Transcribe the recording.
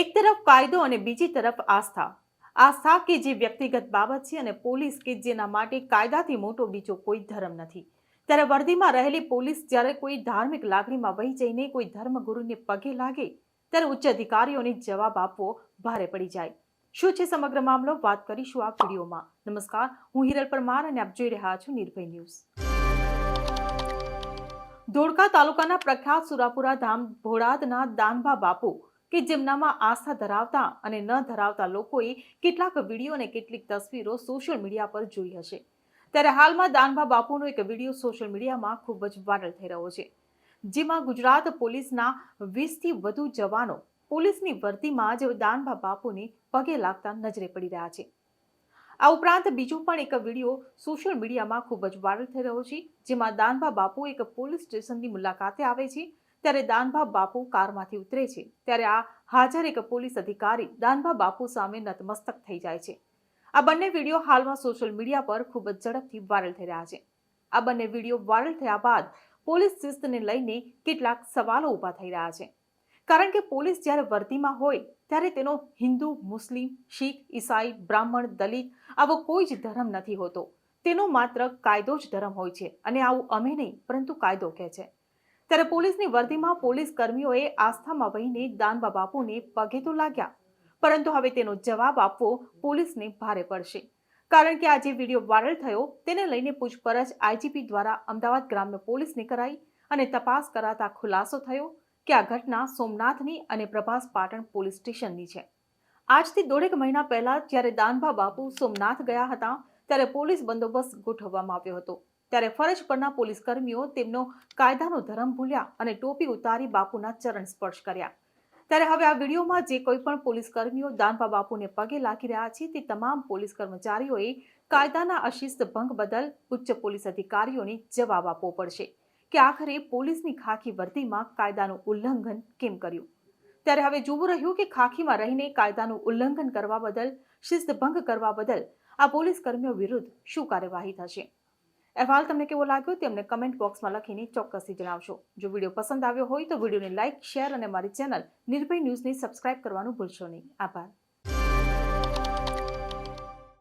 એક તરફ કાયદો અને બીજી તરફ આસ્થા. આસ્થા કે જે વ્યક્તિગત બાબત છે અને પોલીસ કે જેના માટે કાયદાથી મોટો બીજો કોઈ ધર્મ નથી. ત્યારે વર્દીમાં રહેલી પોલીસ જ્યારે કોઈ ધાર્મિક લાગણીમાં વહી જઈને કોઈ ધર્મગુરુને પગે લાગે, ત્યારે ઉચ્ચ અધિકારીઓને જવાબ આપવો ભારે પડી જાય. શું છે સમગ્ર મામલો? વાત કરીશું આ વિડીયોમાં. નમસ્કાર, હું હિરલ પરમાર અને આપ જોઈ રહ્યા છો નિર્ભય ન્યૂઝ. ધોળકા તાલુકાના પ્રખ્યાત સુરાપુરા ધામ ભોળાદના દાનભા બાપુ કે જેમનામાં આસ્થા ધરાવતા અને ન ધરાવતા લોકોએ કેટલાક વીડિયો અને કેટલીક તસવીરો સોશિયલ મીડિયા પર જોઈ હશે. ત્યારે હાલમાં દાનભા બાપુનો એક વીડિયો સોશિયલ મીડિયામાં ખૂબ જ વાયરલ થઈ રહ્યો છે. જેમાં ગુજરાત પોલીસના વીસથી વધુ જવાનો પોલીસની વર્દીમાં જ દાનભા બાપુને પગે લાગતા નજરે પડી રહ્યા છે. આ ઉપરાંત બીજો પણ એક વીડિયો સોશિયલ મીડિયામાં ખૂબ જ વાયરલ થઈ રહ્યો છે, જેમાં દાનભા બાપુ એક પોલીસ સ્ટેશનની મુલાકાતે આવે છે ત્યારે દાનભા બાપુ કારમાંથી ઉતરે છે. ત્યારે આ હાજર એક પોલીસ અધિકારી દાનભા બાપુ સામે નતમસ્તક થઈ જાય છે. આ બંને વીડિયો હાલમાં સોશિયલ મીડિયા પર ખૂબ જ ઝડપથી વાયરલ થઈ રહ્યા છે. આ બંને વીડિયો વાયરલ થયા બાદ પોલીસ શિસ્તને લઈને કેટલાક સવાલો ઊભા થઈ રહ્યા છે. કારણ કે પોલીસ જ્યારે વર્દીમાં હોય, ત્યારે તેનો હિન્દુ, મુસ્લિમ, શીખ, ઈસાઈ, બ્રાહ્મણ, દલિત આવો કોઈ જ ધર્મ નથી હોતો. તેનો માત્ર કાયદો જ ધર્મ હોય છે અને આવું અમે નહીં, પરંતુ કાયદો કહે છે. ત્યારે પોલીસની વર્દીમાં પોલીસ કર્મીઓએ આસ્થામાં વહીને દાનબા બાપુને પગે તો લાગ્યા, પરંતુ હવે તેનો જવાબ આપવો પોલીસને ભારે પડશે. કારણ કે આ જે વીડિયો વાયરલ થયો, તેને લઈને પૂછપરછ આઈજીપી દ્વારા અમદાવાદ ગ્રામ્ય પોલીસને કરાઈ અને તપાસ કરાતા ખુલાસો થયો કે આ ઘટના સોમનાથની અને પ્રભાસ પાટણ પોલીસ સ્ટેશનની છે. આજથી દોઢેક મહિના પહેલા જ્યારે દાનભા બાપુ સોમનાથ ગયા હતા, ત્યારે પોલીસ બંદોબસ્ત ગોઠવવામાં આવ્યો હતો. ત્યારે ફરજ પરના પોલીસ કર્મીઓ તેમનો કાયદાનો ધર્મ ભૂલ્યા અને ટોપી ઉતારી બાપુના ચરણ સ્પર્શ કર્યા. ત્યારે હવે આ વિડીયોમાં જે કોઈ પણ પોલીસ કર્મીઓ દાનભા બાપુને પગે લાગી રહ્યા છે તે તમામ પોલીસ કર્મચારીઓએ કાયદાના અશિસ્ત ભંગ બદલ ઉચ્ચ પોલીસ અધિકારીઓને જવાબ આપવો પડશે કે આખરે પોલીસની ખાખી વર્દીમાં કાયદાનું ઉલ્લંઘન કેમ કર્યું? ત્યારે હવે જોવું રહ્યું કે ખાખીમાં રહીને કાયદાનું ઉલ્લંઘન કરવા બદલ, શિસ્ત ભંગ કરવા બદલ આ પોલીસ કર્મીઓ વિરુદ્ધ શું કાર્યવાહી થશે? અહેવાલ તમને કેવો લાગ્યો તે અમને કમેન્ટ બોક્સમાં લખીને ચોક્કસથી જણાવશો જો વીડિયો પસંદ આવ્યો હોય તો વિડીયોને લાઇક શેર અને મારી ચેનલ નિર્ભય ન્યૂઝને સબસ્ક્રાઇબ કરવાનું ભૂલશો નહીં. આભાર.